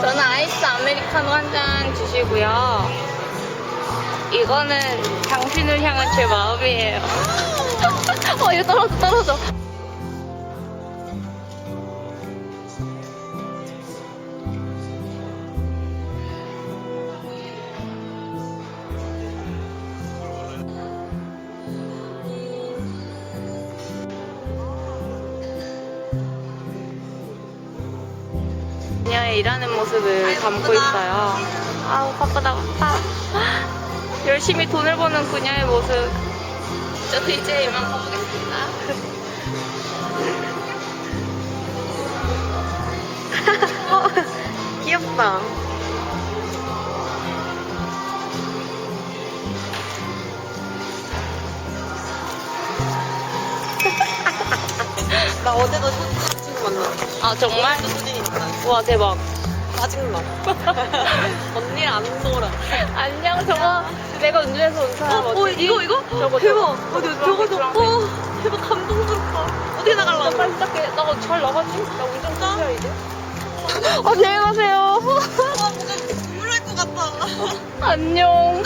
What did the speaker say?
저는 아이스 아메리카노 한 잔 주시고요. 이거는 당신을 향한 제 마음이에요. 어, 이거 떨어져, 떨어져. 그녀의 일하는 모습을 담고 있어요. 아우, 바쁘다, 바빠. 열심히 돈을 버는 그녀의 모습. 저도 이제 이만 가보겠습니다. 어, 귀엽다. 나 어제도 친구 만났어. 아, 정말? 우와, 대박. 짜증나. 언니랑 안 놀아. 안녕, 저거 내가 운전해서 온 사람 어? 어, 이거, 이거? 저거, 대박. 저거. 어디, 주황색, 저거, 저거. 주황색. 어, 대박, 감동스럽다. 어떻게 나 나갈라? 빨리 시작해. 나잘 나가지? 나 운전 끝이야, 이제. 안녕히 가세요. 아, 뭔가 눈물 날것 같아. 안녕.